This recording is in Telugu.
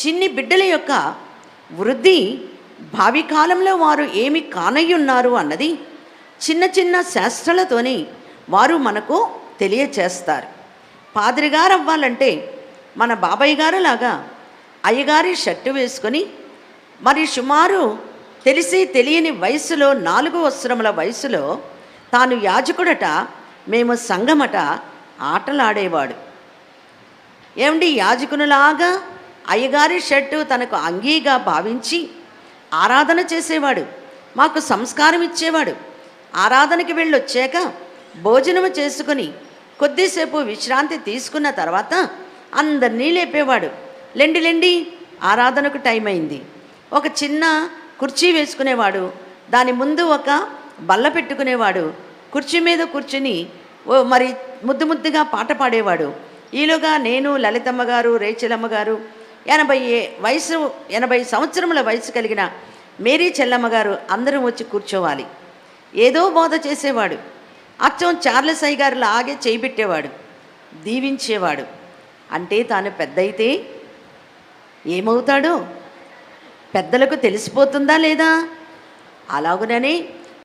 చిన్ని బిడ్డల యొక్క వృద్ధి భావి కాలంలో వారు ఏమి కానయ్యున్నారు అన్నది చిన్న చిన్న శాస్త్రాలతోని వారు మనకు తెలియచేస్తారు. పాదిరి గారు అవ్వాలంటే మన బాబాయ్ గారు లాగా అయ్యగారి షర్టు వేసుకొని మరి సుమారు తెలిసి తెలియని వయసులో నాలుగు వస్త్రముల వయసులో తాను యాజకుడట మేము సంఘమట ఆటలాడేవాడు. ఏమండి యాజకునిలాగా అయ్యగారి షర్టు తనకు అంగీగా భావించి ఆరాధన చేసేవాడు మాకు సంస్కారం ఇచ్చేవాడు. ఆరాధనకి వెళ్ళొచ్చాక భోజనము చేసుకుని కొద్దిసేపు విశ్రాంతి తీసుకున్న తర్వాత అందరినీ లేపేవాడు. లెండి లెండి ఆరాధనకు టైం అయింది. ఒక చిన్న కుర్చీ వేసుకునేవాడు. దాని ముందు ఒక బల్ల పెట్టుకునేవాడు. కుర్చీ మీద కూర్చుని ఓ మరి ముద్దు ముద్దుగా పాట పాడేవాడు. ఈలోగా నేను లలితమ్మ గారు రేచలమ్మ గారు ఎనభై ఏ- వయసు ఎనభై సంవత్సరముల వయసు కలిగిన మేరీ చెల్లమ్మ గారు అందరం వచ్చి కూర్చోవాలి. ఏదో బోధ చేసేవాడు. అచ్చం చార్లెస్ అయ్య గారు లాగే చేయి పెట్టేవాడు. దీవించేవాడు. అంటే తాను పెద్దయితే ఏమవుతాడో? పెద్దలకు తెలిసిపోతుందా లేదా? అలాగుననే